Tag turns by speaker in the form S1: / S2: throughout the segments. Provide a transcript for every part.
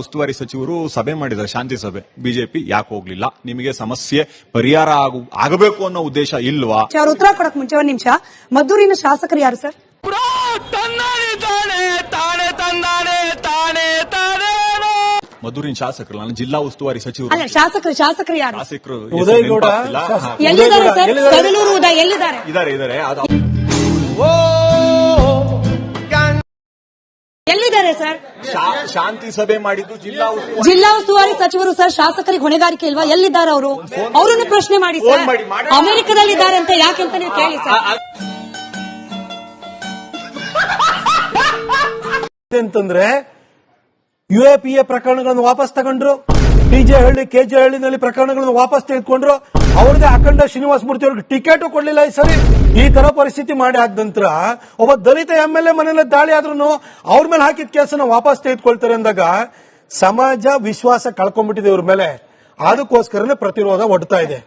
S1: ಉಸ್ತುವಾರಿ ಸಚಿವರು ಸಭೆ ಮಾಡಿದ್ದಾರೆ ಶಾಂತಿ ಸಭೆ. ಬಿಜೆಪಿ ಯಾಕೆ ಹೋಗ್ಲಿಲ್ಲ? ನಿಮಗೆ ಸಮಸ್ಯೆ ಪರಿಹಾರ ಆಗು ಆಗಬೇಕು ಅನ್ನೋ ಉದ್ದೇಶ ಇಲ್ವಾ?
S2: ಉತ್ತರ ಕೊಡಕ್ ಮುಂಚೆ ಒಂದ್ ನಿಮಿಷ. ಮದ್ದೂರಿನ ಶಾಸಕರು ಯಾರು ಸರ್?
S1: ಮದ್ದೂರಿನ ಶಾಸಕರು ನಾನು ಜಿಲ್ಲಾ ಉಸ್ತುವಾರಿ ಸಚಿವರು.
S2: ಅಲ್ಲ ಶಾಸಕರು ಶಾಸಕರು ಯಾರು?
S1: ಶಾಸಕರು ನೆನಪಾಗ್ತಿಲ್ಲ.
S2: ಎಲ್ಲಿದ್ದಾರೆ ಸರ್? ಕಡಲೂರು ಉದಯ ಎಲ್ಲಿದ್ದಾರೆ?
S1: ಇದಾರೆ ಇದಾರೆ ಅದು
S2: ಎಲ್ಲಿದ್ದಾರೆ ಸರ್?
S1: ಶಾಂತಿ ಸಭೆ ಮಾಡಿದ್ದು ಜಿಲ್ಲಾ ಉಸ್ತುವಾರಿ.
S2: ಜಿಲ್ಲಾ ಉಸ್ತುವಾರಿ ಸಚಿವರು ಸರ್ ಶಾಸಕರಿಗೆ ಹೊಣೆಗಾರಿಕೆ ಇಲ್ವಾ? ಎಲ್ಲಿದ್ದಾರೆ ಅವರು? ಅವರನ್ನು ಪ್ರಶ್ನೆ ಮಾಡಿ ಸರ್.
S1: ಅಮೆರಿಕದಲ್ಲಿ ಇದ್ದಾರೆ
S2: ಅಮೆರಿಕದಲ್ಲಿದ್ದಾರೆ ಅಂತ ಯಾಕೆ ಅಂತ ನೀವು ಕೇಳಿ ಸರ್.
S3: ಅಂತಂದ್ರೆ ಯು ಎ ಪಿ ಎ ಪ್ರಕರಣಗಳನ್ನು ವಾಪಸ್ ತಗೊಂಡ್ರು ಟಿಜೆ ಹಳ್ಳಿ ಕೆಜೆ ಹಳ್ಳಿನಲ್ಲಿ ಪ್ರಕರಣಗಳನ್ನು ವಾಪಸ್ ತೆಗೆದುಕೊಂಡ್ರು ಅವ್ರದೇ ಅಖಂಡ ಶ್ರೀನಿವಾಸ ಮೂರ್ತಿ ಅವ್ರಿಗೆ ಟಿಕೆಟ್ ಕೊಡ್ಲಿಲ್ಲ ಈ ಸರಿ. ಈ ತರ ಪರಿಸ್ಥಿತಿ ಮಾಡಿ ಆದ ನಂತರ ಒಬ್ಬ ದಲಿತ ಎಂ ಎಲ್ ಎ ಮನೆಯಲ್ಲಿ ದಾಳಿ ಆದ್ರೂ ಅವ್ರ ಮೇಲೆ ಹಾಕಿದ ಕೇಸನ್ನ ವಾಪಸ್ ತೆಗೆದುಕೊಳ್ತಾರೆ ಅಂದಾಗ ಸಮಾಜ ವಿಶ್ವಾಸ ಕಳ್ಕೊಂಡ್ಬಿಟ್ಟಿದೆ ಇವ್ರ ಮೇಲೆ. ಅದಕ್ಕೋಸ್ಕರನೇ ಪ್ರತಿರೋಧ ಒಡ್ತಾ ಇದೆ.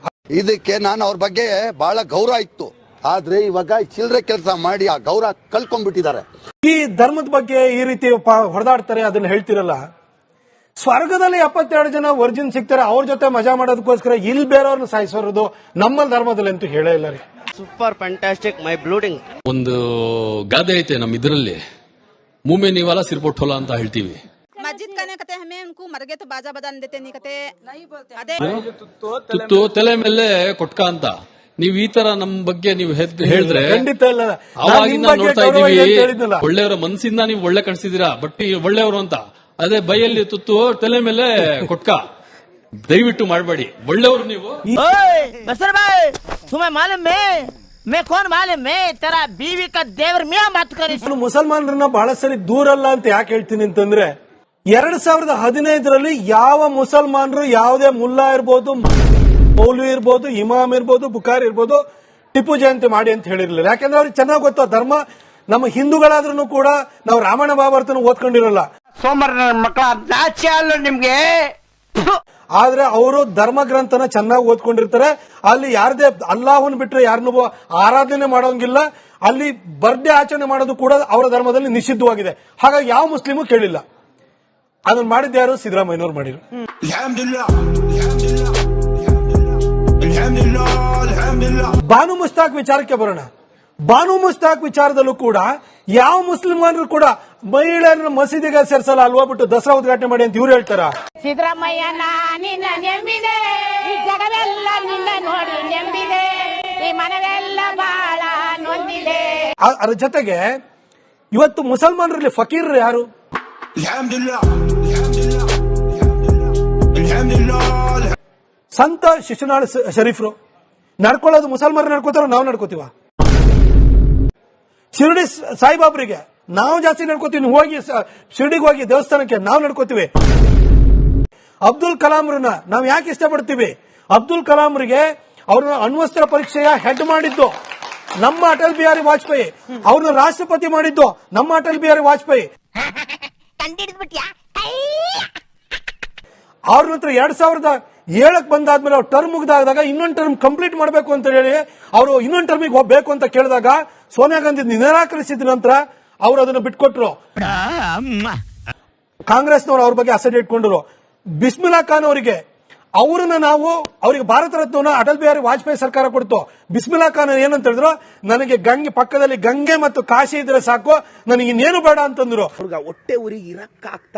S4: ಇದಕ್ಕೆ ನಾನು ಅವ್ರ ಬಗ್ಗೆ ಬಹಳ ಗೌರವ ಇತ್ತು. ಆದ್ರೆ ಇವಾಗ ಚಿಲ್ಲರೆ ಕೆಲಸ ಮಾಡಿ ಆ ಗೌರವ ಕಳ್ಕೊಂಡ್ಬಿಟ್ಟಿದ್ದಾರೆ.
S3: ಈ ಧರ್ಮದ ಬಗ್ಗೆ ಈ ರೀತಿ ಹೊಡೆದಾಡ್ತಾರೆ ಅದನ್ನ ಹೇಳ್ತಿರಲ್ಲ. ಸ್ವರ್ಗದಲ್ಲಿ ಎಪ್ಪತ್ತೆರಡು ಜನ ವರ್ಜಿನ್ ಸಿಗ್ತಾರೆ ಅವ್ರ ಜೊತೆ ಮಜಾ ಮಾಡೋದಕ್ಕೋಸ್ಕರ ಇಲ್ಲಿ ಬೇರೆಯವ್ರನ್ನ ಸಾಯಿಸೋದು ನಮ್ಮ ಧರ್ಮದಲ್ಲಿ ಅಂತೂ ಹೇಳೇ ಇಲ್ಲ ರೀ
S5: ಸೂಪರ್ ಫ್ಯಾಂಟಾಸ್ಟಿಕ್ ಮೈ ಬ್ಲೂಡಿಂಗ್
S6: ಒಂದು ಗಾದೆ ಐತೆ ನಮ್ಮ ಇದರಲ್ಲಿ ಮೂಮೆ ನೀವಲ್ಲ ಸಿರ್ಪೊಟ್ಟೋಲ ಅಂತ ಹೇಳ್ತೀವಿ
S7: मस्जिद करने कहते हमें उनको मर गए तो बाजा बजाने देते नहीं कहते नहीं बोलते अरे
S6: ತುತ್ತು ತಲೆ ಮೇಲೆ ಕೊಟ್ಕ ಅಂತ ನೀವ್ ಈ ತರ ನಮ್ ಬಗ್ಗೆ ನೀವು ಹೆದ್- ಹೇಳಿದ್ರೆ
S3: ಖಂಡಿತ ಇಲ್ಲ ನಾನ್ ನಿಮ್
S6: ಅವಾಗಿಂದ
S3: ಬಗ್ಗೆ
S6: ನೋಡ್ತಾ
S3: ಗೌರವ ಇದೆ
S6: ಇದೀವಿ
S3: ಅಂತ ಹೇಳಿದ್ನಲ್ಲ.
S6: ಒಳ್ಳೆಯವರ ಮನಸ್ಸಿಂದ ನೀವು ಒಳ್ಳೆ ಕಾಣಿಸಿದೀರಾ ಬಟ್ ಈ ಒಳ್ಳೆಯವರು ಅಂತ ಅದೇ ಬೈಯಲ್ಲಿ ತುತ್ತು ತಲೆ ಮೇಲೆ ಕೊಟ್ಕ ದಯವಿಟ್ಟು ಮಾಡಬೇಡಿ ಒಳ್ಳೆಯವರು ನೀವು
S5: बसर भाई तुम्हें मालूम है मैं कौन मालूम है तेरा बीवी का देवर मियाँ बात करे
S3: ನಾನು ಮುಸಲ್ಮಾನರನ್ನ ಬಹಳ ಸರಿ ದೂರಲ್ಲ ಅಂತ ಯಾಕೆ ಹೇಳ್ತೀನಿ ಅಂತಂದ್ರೆ ಎರಡ್ ಸಾವಿರದ ಹದಿನೈದರಲ್ಲಿ ಯಾವ ಮುಸಲ್ಮಾನರು ಯಾವುದೇ ಮುಲ್ಲಾ ಇರ್ಬೋದು ಮೌಲ್ವಿ ಇರ್ಬೋದು ಇಮಾಮ್ ಇರ್ಬೋದು ಬುಖಾರಿ ಇರ್ಬೋದು ಟಿಪ್ಪು ಜಯಂತಿ ಮಾಡಿ ಅಂತ ಹೇಳಿರ್ಲಿಲ್ಲ ಯಾಕಂದ್ರೆ ಅವ್ರಿಗೆ ಚೆನ್ನಾಗಿ ಗೊತ್ತು ಆ ಧರ್ಮ ನಮ್ಮ ಹಿಂದೂಗಳಾದ್ರೂ ಕೂಡ ನಾವು ರಾಮಾಯಣ ಮಹಾಭಾರತನ ಓದ್ಕೊಂಡಿರಲ್ಲ
S5: ಸೋಮರ ಮಕ್ಕಳ ನಾಚೆ ಅಲ್ಲ ನಿಮ್ಗೆ?
S3: ಆದ್ರೆ ಅವರು ಧರ್ಮ ಗ್ರಂಥನ ಚೆನ್ನಾಗಿ ಓದ್ಕೊಂಡಿರ್ತಾರೆ. ಅಲ್ಲಿ ಯಾರದೇ ಅಲ್ಲಾಹನ್ ಬಿಟ್ರೆ ಯಾರನ್ನೂ ಆರಾಧನೆ ಮಾಡೋಂಗಿಲ್ಲ. ಅಲ್ಲಿ ಬರ್ಡೇ ಆಚರಣೆ ಮಾಡೋದು ಕೂಡ ಅವರ ಧರ್ಮದಲ್ಲಿ ನಿಷಿದ್ಧವಾಗಿದೆ. ಹಾಗಾಗಿ ಯಾವ ಮುಸ್ಲಿಮು ಕೇಳಿಲ್ಲ. ಅದನ್ನ ಮಾಡಿದ್ದು ಯಾರು? ಸಿದ್ದರಾಮಯ್ಯನವ್ರು ಮಾಡಿದ್ರು. ಬಾನು ಮುಸ್ತಾಕ್ ವಿಚಾರಕ್ಕೆ ಬರೋಣ. ಬಾನು ಮುಸ್ತಾಕ್ ವಿಚಾರದಲ್ಲೂ ಕೂಡ ಯಾವ ಮುಸ್ಲಿಮರು ಕೂಡ ಮಹಿಳೆಯರನ್ನ ಮಸೀದಿಗೆ ಸೇರ್ಸಲ್ಲ ಅಲ್ವಾ ಬಿಟ್ಟು ದಸರಾ ಉದ್ಘಾಟನೆ ಮಾಡಿ ಅಂತ ಇವ್ರು ಹೇಳ್ತಾರ?
S8: ಸಿದ್ದರಾಮಯ್ಯ ನಿನ್ನ ನೆಂಬಿದೆ. ಈ ಜಗವೆಲ್ಲ ನಿನ್ನ ನೋಡಿ ನೆಂಬಿದೆ. ಈ ಮನವೆಲ್ಲ ಬಾಳ ನೊಂದಿದೆ.
S3: ಆ- ಅದ್ರ ಜೊತೆಗೆ ಇವತ್ತು ಮುಸಲ್ಮಾನರಲ್ಲಿ ಫಕೀರ್ ಯಾರು? ಸಂತ ಶಿಶುನಾಳ ಶರೀಫ್ರು. ನಡ್ಕೊಳ್ಳೋದು ಮುಸಲ್ಮಾನರು ನಡ್ಕೋತಾರ ನಾವು ನಡ್ಕೋತೀವ? ಶಿರ್ಡಿ ಸಾಯಿಬಾಬರಿಗೆ ನಾವು ಜಾಸ್ತಿ ನಡ್ಕೋತೀವಿ ಹೋಗಿ ಶಿರಡಿಗೆ ಶಿರ್ಡಿಗೆ ಹೋಗಿ ದೇವಸ್ಥಾನಕ್ಕೆ ನಾವು ನಡ್ಕೋತೀವಿ. ಅಬ್ದುಲ್ ಕಲಾಂರನ್ನ ನಾವು ಯಾಕೆ ಇಷ್ಟಪಡ್ತೀವಿ? ಅಬ್ದುಲ್ ಕಲಾಂರಿಗೆ ಅವ್ರನ್ನ ಅಣ್ವಸ್ತ್ರ ಪರೀಕ್ಷೆಯ ಹೆಡ್ ಮಾಡಿದ್ದು ನಮ್ಮ ಅಟಲ್ ಬಿಹಾರಿ ವಾಜಪೇಯಿ. ಅವ್ರನ್ನ ರಾಷ್ಟ್ರಪತಿ ಮಾಡಿದ್ದು ನಮ್ಮ ಅಟಲ್ ಬಿಹಾರಿ ವಾಜಪೇಯಿ. ಅವ್ರ ನಂತರ ಎರಡ್ ಸಾವಿರದ ಏಳಕ್ ಬಂದಾದ್ಮೇಲೆ ಅವ್ರು ಟರ್ಮ್ ಮುಗ್ದಾದಾಗ ಇನ್ನೊಂದು ಟರ್ಮ್ ಕಂಪ್ಲೀಟ್ ಮಾಡಬೇಕು ಅಂತ ಹೇಳಿ ಅವರು ಇನ್ನೊಂದು ಟರ್ಮಿಗೆ ಹೋಗ್ಬೇಕು ಅಂತ ಕೇಳಿದಾಗ ಸೋನಿಯಾ ಗಾಂಧಿ ನಿರಾಕರಿಸಿದ ನಂತರ ಅವರು ಅದನ್ನು ಬಿಟ್ಕೊಟ್ರು. ಕಾಂಗ್ರೆಸ್ನವರು ಅವ್ರ ಬಗ್ಗೆ ಅಸಡ್ಡೆ ಇಟ್ಕೊಂಡ್ರು. ಬಿಸ್ಮಿಲಾ ಖಾನ್ ಅವರಿಗೆ, ಅವರನ್ನ ನಾವು, ಅವರಿಗೆ ಭಾರತ ರತ್ನವನ್ನ ಅಟಲ್ ಬಿಹಾರಿ ವಾಜಪೇಯಿ ಸರ್ಕಾರ ಕೊಡ್ತು. ಬಿಸ್ಮಿಲಾ ಖಾನ್ ಏನಂತ ಹೇಳಿದ್ರು? ನನಗೆ ಗಂಗೆ, ಪಕ್ಕದಲ್ಲಿ ಗಂಗೆ ಮತ್ತು ಕಾಶಿ ಇದ್ರೆ ಸಾಕು, ನನಗೆ ಇನ್ನೇನು ಬೇಡ ಅಂತಂದ್ರು.
S9: ಹೊಟ್ಟೆ ಊರಿಗೆ ಇರಕ್ಕಾಗ್ತಾ